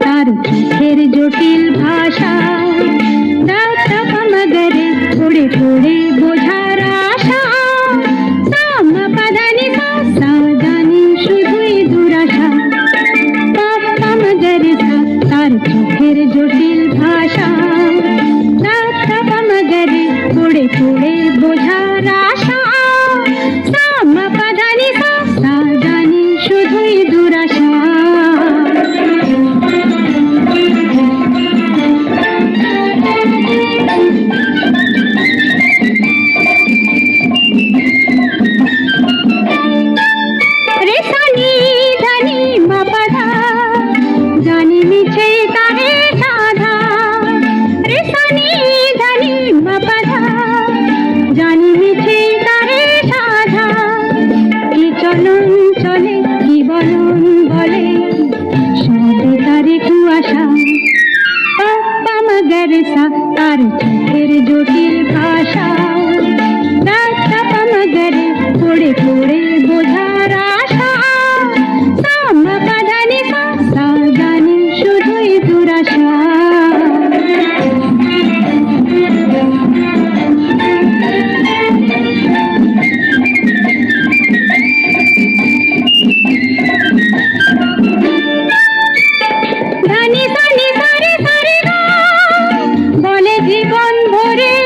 তার চোখের জটিল ভাষা দাঁত মগরে পড়ে পড়ে বোঝার শুধুই তার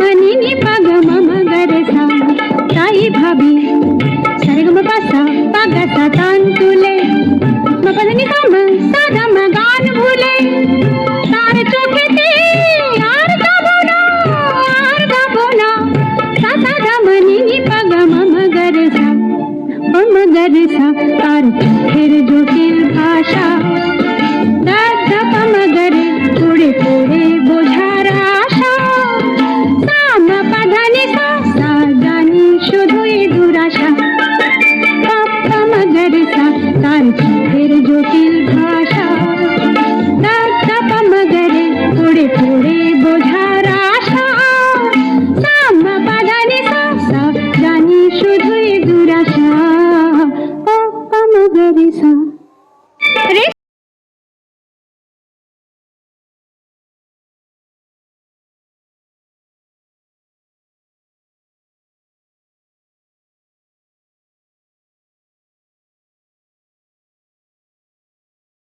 সাসা ধমনি নি পাগ মম গরসা তাই ভাবি সারে গম পাসা পাগ সাতান তুলে মপদানি কাম সাধম গান ভুলে তার চোখেতে আর গাবো না আর গাবো না সাসা ধমনি নি পাগ মম গরসা মগরসা তার চোখের জটিল ভাষা দাদা জটিল ভাষা দাদা মগরে পড়ে পড়ে বোঝার আশা সাম পাধানি সা সা জানি শুধুই দুরাশা পাপ্পা মগরসা